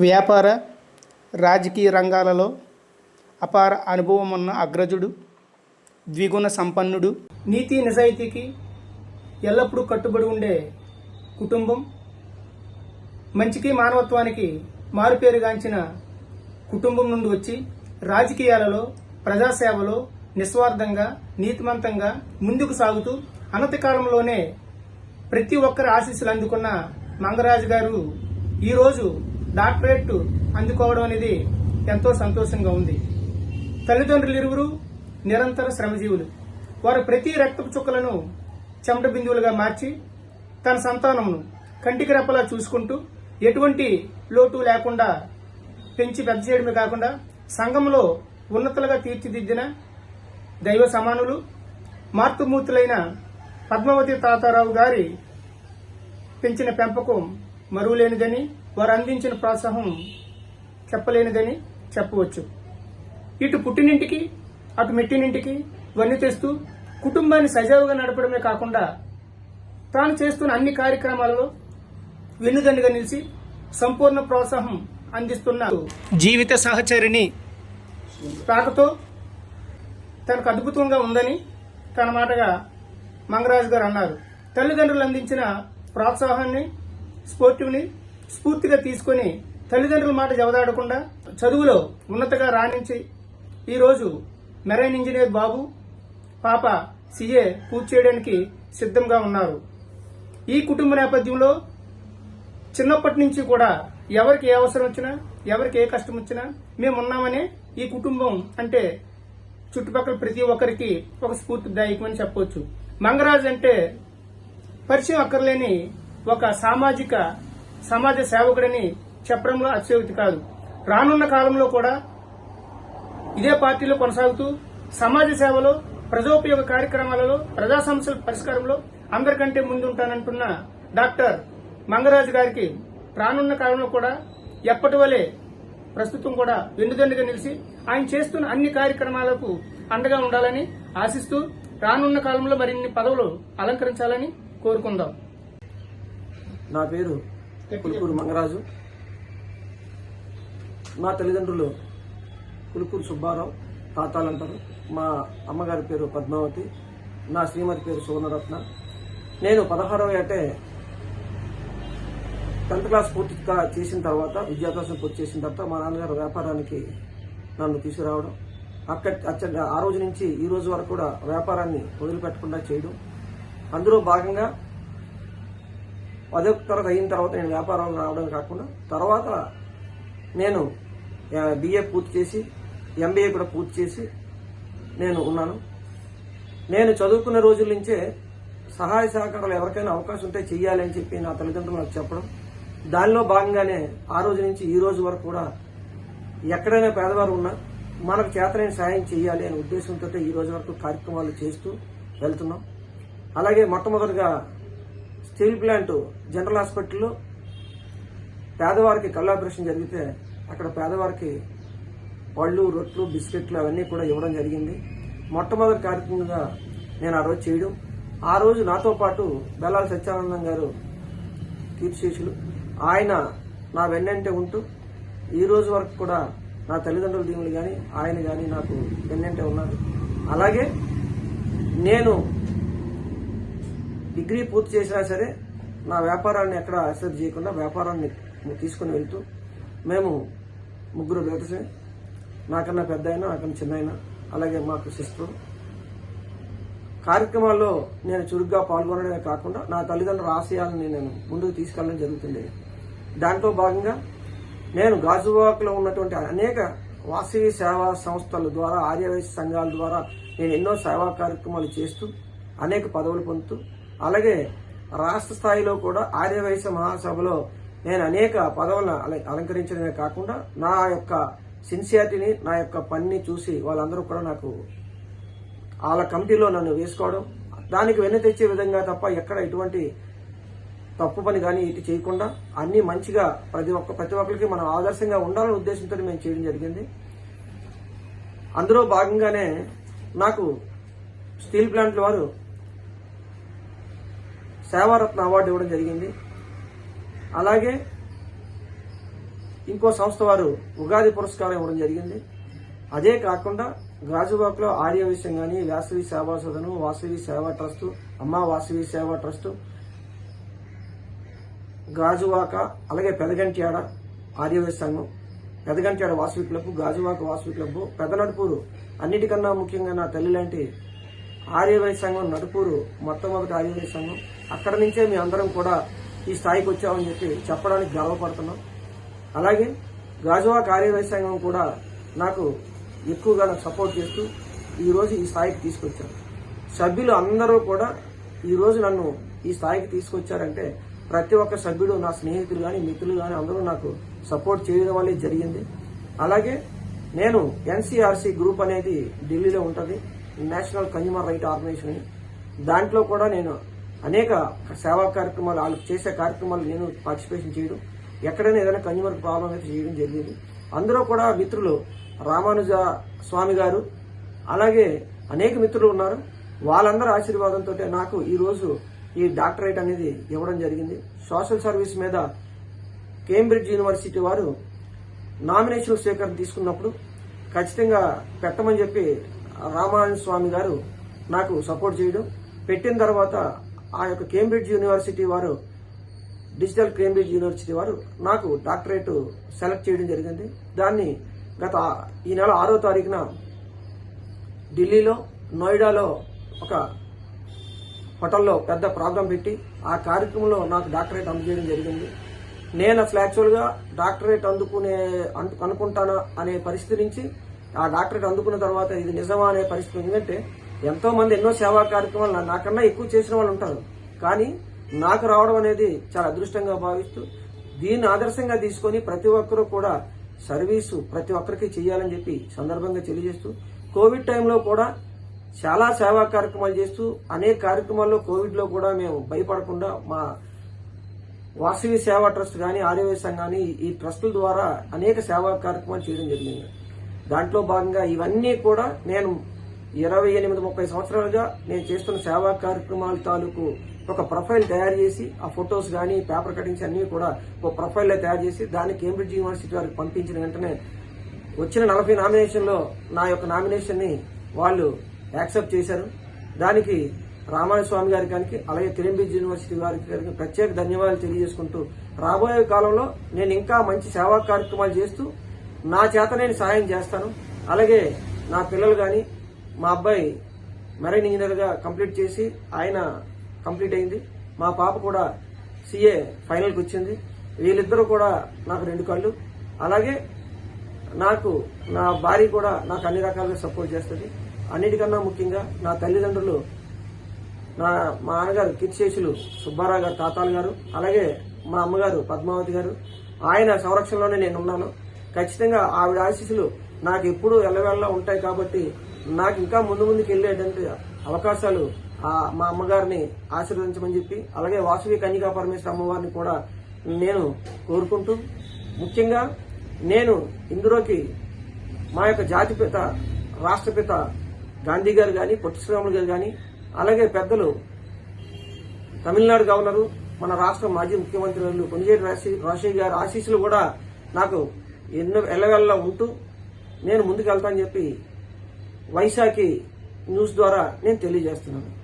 వ్యాపార రాజకీయ రంగాలలో అపార అనుభవం ఉన్న అగ్రజుడు ద్విగుణ సంపన్నుడు. నీతి నిజాయితీకి ఎల్లప్పుడూ కట్టుబడి ఉండే కుటుంబం మంచికి మానవత్వానికి మారుపేరుగాంచిన కుటుంబం నుండి వచ్చి రాజకీయాలలో ప్రజాసేవలో నిస్వార్థంగా నీతిమంతంగా ముందుకు సాగుతూ అనతి కాలంలోనే ప్రతి ఒక్కరి ఆశీస్సులు అందుకున్న మంగరాజు గారు ఈరోజు డాక్టరేట్ అందుకోవడం అనేది ఎంతో సంతోషంగా ఉంది. తల్లిదండ్రులు ఇరువురు నిరంతర శ్రమజీవులు. వారు ప్రతి రక్తపు చుక్కలను చెమట బిందువులుగా మార్చి తన సంతానమును కంటికి రెప్పలా చూసుకుంటూ ఎటువంటి లోటు లేకుండా పెంచి పెద్ద చేయడమే కాకుండా సంఘంలో ఉన్నతలుగా తీర్చిదిద్దిన దైవ సమానులు మార్పుమూర్తులైన పద్మావతి తాతారావు గారి పెంచిన పెంపకం మరువులేనిదని వారు అందించిన ప్రోత్సాహం చెప్పలేనిదని చెప్పవచ్చు. ఇటు పుట్టినింటికి అటు మెట్టినింటికి వన్ని తెస్తూ కుటుంబాన్ని సజావుగా నడపడమే కాకుండా తాను చేస్తున్న అన్ని కార్యక్రమాలలో వెన్నుదన్నుగా నిలిచి సంపూర్ణ ప్రోత్సాహం అందిస్తున్న జీవిత సహచరిని రాకతో తనకు అద్భుతంగా ఉందని తన మాటగా మంగరాజు గారు అన్నారు. తల్లిదండ్రులు అందించిన ప్రోత్సాహాన్ని స్పోర్టివ్ని స్ఫూర్తిగా తీసుకొని తల్లిదండ్రుల మాట జవదాడకుండా చదువులో ఉన్నతగా రాణించి ఈరోజు మెరైన్ ఇంజనీర్ బాబు పాప సీఏ పూర్తి చేయడానికి సిద్ధంగా ఉన్నారు. ఈ కుటుంబ నేపథ్యంలో చిన్నప్పటి నుంచి కూడా ఎవరికి ఏ అవసరం వచ్చినా ఎవరికి ఏ కష్టం వచ్చినా మేము ఉన్నామనే ఈ కుటుంబం అంటే చుట్టుపక్కల ప్రతి ఒక్కరికి ఒక స్ఫూర్తిదాయకమని చెప్పవచ్చు. మంగరాజ్ అంటే పరిచయం అక్కర్లేని ఒక సామాజిక సమాజ సేవకుడని చెప్పడంలో అత్యోక్తి కాదు. రానున్న కాలంలో కూడా ఇదే పార్టీలో కొనసాగుతూ సమాజ సేవలో ప్రజోపయోగ కార్యక్రమాలలో ప్రజా సమస్యల పరిష్కారంలో అందరికంటే ముందుంటానంటున్న డాక్టర్ మంగరాజు గారికి రానున్న కాలంలో కూడా ఎప్పటి వలె ప్రస్తుతం కూడా వెన్నుదండుగా నిలిచి ఆయన చేస్తున్న అన్ని కార్యక్రమాలకు అండగా ఉండాలని ఆశిస్తూ రానున్న కాలంలో మరిన్ని పదవులు అలంకరించాలని కోరుకుందాం. నా పేరు కులుకూరు మంగరాజు. మా తల్లిదండ్రులు కులుకూరు సుబ్బారావు తాతాలు అంటారు మా అమ్మగారి పేరు పద్మావతి. నా శ్రీమతి పేరు సువర్ణరత్న. నేను పదహారవ ఏటే టెన్త్ క్లాస్ పూర్తి చేసిన తర్వాత విద్యాభ్యాసం పూర్తి చేసిన తర్వాత మా నాన్నగారు వ్యాపారానికి నన్ను తీసుకురావడం. అక్కడ అచ్చగా ఆ రోజు నుంచి ఈ రోజు వరకు కూడా వ్యాపారాన్ని వదిలిపెట్టకుండా చేయడం. అందులో భాగంగా పదో తరగతి అయిన తర్వాత నేను వ్యాపారాలు రావడం కాకుండా తర్వాత నేను బిఏ పూర్తి చేసి ఎంబీఏ కూడా పూర్తి చేసి నేను ఉన్నాను. నేను చదువుకున్న రోజుల నుంచే సహాయ సహకారాలు ఎవరికైనా అవకాశం ఉంటే చెయ్యాలి అని చెప్పి నా తల్లిదండ్రులు నాకు చెప్పడం. దానిలో భాగంగానే ఆ రోజు నుంచి ఈ రోజు వరకు కూడా ఎక్కడైనా పేదవారు ఉన్నా మనకు చేతనైన సాయం చేయాలి అనే ఉద్దేశంతో ఈ రోజు వరకు కార్యక్రమాలు చేస్తూ వెళ్తున్నాం. అలాగే మొట్టమొదటిగా స్టీల్ ప్లాంట్ జనరల్ హాస్పిటల్లో పేదవారికి కళ్ళు ఆపరేషన్ జరిగితే అక్కడ పేదవారికి పళ్ళు రొట్లు బిస్కెట్లు అవన్నీ కూడా ఇవ్వడం జరిగింది. మొట్టమొదటి కార్యక్రమంగా నేను ఆ రోజు చేయడం. ఆ రోజు నాతో పాటు బెల్లాల సత్యానందం గారు కీర్తిశేషులు. ఆయన నా వెన్నంటే ఉంటూ ఈ రోజు వరకు కూడా నా తల్లిదండ్రుల దీవులు కానీ ఆయన కానీ నాకు వెన్నంటే ఉన్నారు. అలాగే నేను డిగ్రీ పూర్తి చేసినా సరే నా వ్యాపారాన్ని ఎక్కడ అసెప్ట్ చేయకుండా వ్యాపారాన్ని తీసుకుని వెళ్తూ మేము ముగ్గురు బ్రదర్సే నాకన్నా పెద్ద అయినా నాకన్నా చిన్న అయినా అలాగే మాకు సిస్టర్. కార్యక్రమాల్లో నేను చురుగ్గా పాల్గొనడమే కాకుండా నా తల్లిదండ్రుల ఆశయాలను నేను ముందుకు తీసుకెళ్ళడం జరుగుతుంది దాంట్లో భాగంగా నేను గాజువాక్లో ఉన్నటువంటి అనేక వాసవి సేవా సంస్థల ద్వారా ఆర్యవైశ్య సంఘాల ద్వారా నేను ఎన్నో సేవా కార్యక్రమాలు చేస్తూ అనేక పదవులు పొందుతూ అలాగే రాష్ట్ర స్థాయిలో కూడా ఆర్యవైశ్య మహాసభలో నేను అనేక పదవులను అలంకరించడమే కాకుండా నా యొక్క సిన్సియారిటీని నా యొక్క పనిని చూసి వాళ్ళందరూ కూడా నాకు వాళ్ళ కమిటీలో నన్ను వేసుకోవడం దానికి వెన్ను తెచ్చే విధంగా తప్ప ఎక్కడ ఎటువంటి తప్పు పని కానీ ఇటు చేయకుండా అన్ని మంచిగా ప్రతి ఒక్క ప్రతి ఒక్కరికి మనం ఆదర్శంగా ఉండాలనే ఉద్దేశంతో మేము చేయడం జరిగింది. అందులో భాగంగానే నాకు స్టీల్ ప్లాంట్ల వారు సేవారత్న అవార్డు ఇవ్వడం జరిగింది. అలాగే ఇంకో సంస్థ వారు ఉగాది పురస్కారం ఇవ్వడం జరిగింది. అదే కాకుండా గాజువాకలో ఆర్య విషయం కానీ వాసవి సేవా సదను వాసవి సేవా ట్రస్టు అమ్మ వాసవి సేవా ట్రస్టు గాజువాక అలాగే పెదగంట్యాడ ఆర్యవేశ సంఘం పెదగంట్యాడ వాసవి క్లబ్ గాజువాక వాసవి క్లబ్ పెదనడుపూరు అన్నిటికన్నా ముఖ్యంగా నా తల్లి లాంటి ఆర్యవై సంఘం నడుపూరు మొట్టమొదటి ఆర్యవై సంఘం. అక్కడ నుంచే మీ అందరం కూడా ఈ స్థాయికి వచ్చామని చెప్పి చెప్పడానికి గర్వపడుతున్నాం. అలాగే గాజువా కార్యవై సంఘం కూడా నాకు ఎక్కువగా నాకు సపోర్ట్ చేస్తూ ఈరోజు ఈ స్థాయికి తీసుకొచ్చారు. సభ్యులు అందరూ కూడా ఈ రోజు నన్ను ఈ స్థాయికి తీసుకొచ్చారంటే ప్రతి ఒక్క సభ్యుడు నా స్నేహితులు కానీ మిత్రులు కానీ అందరూ నాకు సపోర్ట్ చేయడం వల్లే జరిగింది. అలాగే నేను ఎన్సీఆర్సీ గ్రూప్ అనేది ఢిల్లీలో ఉంటుంది. నేషనల్ కన్యూమర్ రైట్ ఆర్గనైజేషన్ దాంట్లో కూడా నేను అనేక సేవా కార్యక్రమాలు వాళ్ళు చేసే కార్యక్రమాలు నేను పార్టిసిపేషన్ చేయడం ఎక్కడైనా ఏదైనా కన్జ్యూమర్ ప్రాబ్లం అయితే చేయడం జరిగింది. అందరూ కూడా మిత్రులు రామానుజ స్వామి గారు అలాగే అనేక మిత్రులు ఉన్నారు. వాళ్ళందరి ఆశీర్వాదంతో నాకు ఈ ఈ డాక్టరేట్ అనేది ఇవ్వడం జరిగింది. సోషల్ సర్వీస్ మీద కేంబ్రిడ్జ్ యూనివర్సిటీ వారు నామినేషన్ స్వీకరణ తీసుకున్నప్పుడు ఖచ్చితంగా పెట్టమని చెప్పి రామాయణ స్వామి గారు నాకు సపోర్ట్ చేయడం. పెట్టిన తర్వాత ఆ యొక్క కేంబ్రిడ్జ్ యూనివర్సిటీ వారు డిజిటల్ కేంబ్రిడ్జ్ యూనివర్సిటీ వారు నాకు డాక్టరేట్ సెలెక్ట్ చేయడం జరిగింది. దాన్ని గత ఈ నెల ఆరో తారీఖున ఢిల్లీలో నోయిడాలో ఒక హోటల్లో పెద్ద ప్రోగ్రాం పెట్టి ఆ కార్యక్రమంలో నాకు డాక్టరేట్ అందజేయడం జరిగింది. నేను అసలు యాక్చువల్గా డాక్టరేట్ అందుకునే అందు- అనుకుంటానా అనే పరిస్థితి నుంచి ఆ డాక్టరేట్ అందుకున్న తర్వాత ఇది నిజమా అనే పరిస్థితి ఎందుకంటే ఎంతో మంది ఎన్నో సేవా కార్యక్రమాలు నాకన్నా ఎక్కువ చేసిన వాళ్ళు ఉంటారు. కానీ నాకు రావడం అనేది చాలా అదృష్టంగా భావిస్తూ దీన్ని ఆదర్శంగా తీసుకొని ప్రతి ఒక్కరూ కూడా సర్వీసు ప్రతి ఒక్కరికి చేయాలని చెప్పి సందర్భంగా తెలియజేస్తూ కోవిడ్ టైంలో కూడా చాలా సేవా కార్యక్రమాలు చేస్తూ అనేక కార్యక్రమాల్లో కోవిడ్లో కూడా మేము భయపడకుండా మా వాసవి సేవా ట్రస్ట్ కానీ ఆర్యవేశం కానీ ఈ ట్రస్టుల ద్వారా అనేక సేవా కార్యక్రమాలు చేయడం జరిగింది. దాంట్లో భాగంగా ఇవన్నీ కూడా నేను ఇరవై ఎనిమిది ముప్పై సంవత్సరాలుగా నేను చేస్తున్న సేవా కార్యక్రమాల తాలూకు ఒక ప్రొఫైల్ తయారు చేసి ఆ ఫొటోస్ కానీ పేపర్ కటింగ్స్ అన్ని కూడా ఒక ప్రొఫైల్ తయారు చేసి దాన్ని కేంబ్రిడ్జ్ యూనివర్సిటీ వారికి పంపించిన వెంటనే వచ్చిన నలభై నామినేషన్లో నా యొక్క నామినేషన్ని వాళ్ళు యాక్సెప్ట్ చేశారు. దానికి రామాయణ స్వామి గారి గారికి అలాగే కేంబ్రిడ్జ్ యూనివర్సిటీ వారికి గారికి ప్రత్యేక ధన్యవాదాలు తెలియజేసుకుంటూ రాబోయే కాలంలో నేను ఇంకా మంచి సేవా కార్యక్రమాలు చేస్తూ నా చేత నేను సహాయం చేస్తాను. అలాగే నా పిల్లలు కానీ మా అబ్బాయి మెరైన్ ఇంజనీర్గా కంప్లీట్ చేసి ఆయన కంప్లీట్ అయింది. మా పాప కూడా సీఏ ఫైనల్కి వచ్చింది. వీళ్ళిద్దరూ కూడా నాకు రెండు కళ్ళు. అలాగే నాకు నా భార్య కూడా నాకు అన్ని రకాలుగా సపోర్ట్ చేస్తుంది. అన్నిటికన్నా ముఖ్యంగా నా తల్లిదండ్రులు నా మా నాన్నగారు కీర్తిశేషులు సుబ్బారావు గారు తాతాలు గారు అలాగే మా అమ్మగారు పద్మావతి గారు. ఆయన సంరక్షణలోనే నేను ఉన్నాను ఖచ్చితంగా ఆవిడ ఆశీస్సులు నాకు ఎప్పుడూ ఎల్లవేళ్ళ ఉంటాయి కాబట్టి నాకు ఇంకా ముందు ముందుకు వెళ్ళేటువంటి అవకాశాలు ఆ మా అమ్మగారిని ఆశీర్వదించమని చెప్పి అలాగే వాసవి కన్యకా పరమేశ్వర అమ్మవారిని కూడా నేను కోరుకుంటూ ముఖ్యంగా నేను ఇందులోకి మా యొక్క జాతిపిత రాష్ట్రపిత గాంధీ గారు కానీ పొట్టి శ్రీరాములు గారు కానీ అలాగే పెద్దలు తమిళనాడు గవర్నరు మన రాష్ట్ర మాజీ ముఖ్యమంత్రి వాళ్ళు కొనిజేటి రాశి రాజశేఖర్ గారి ఆశీస్సులు కూడా నాకు ఎన్నో ఎల్లవెల్ల ఉంటూ నేను ముందుకు వెళ్తానని చెప్పి వైశాఖి న్యూస్ ద్వారా నేను తెలియజేస్తున్నాను.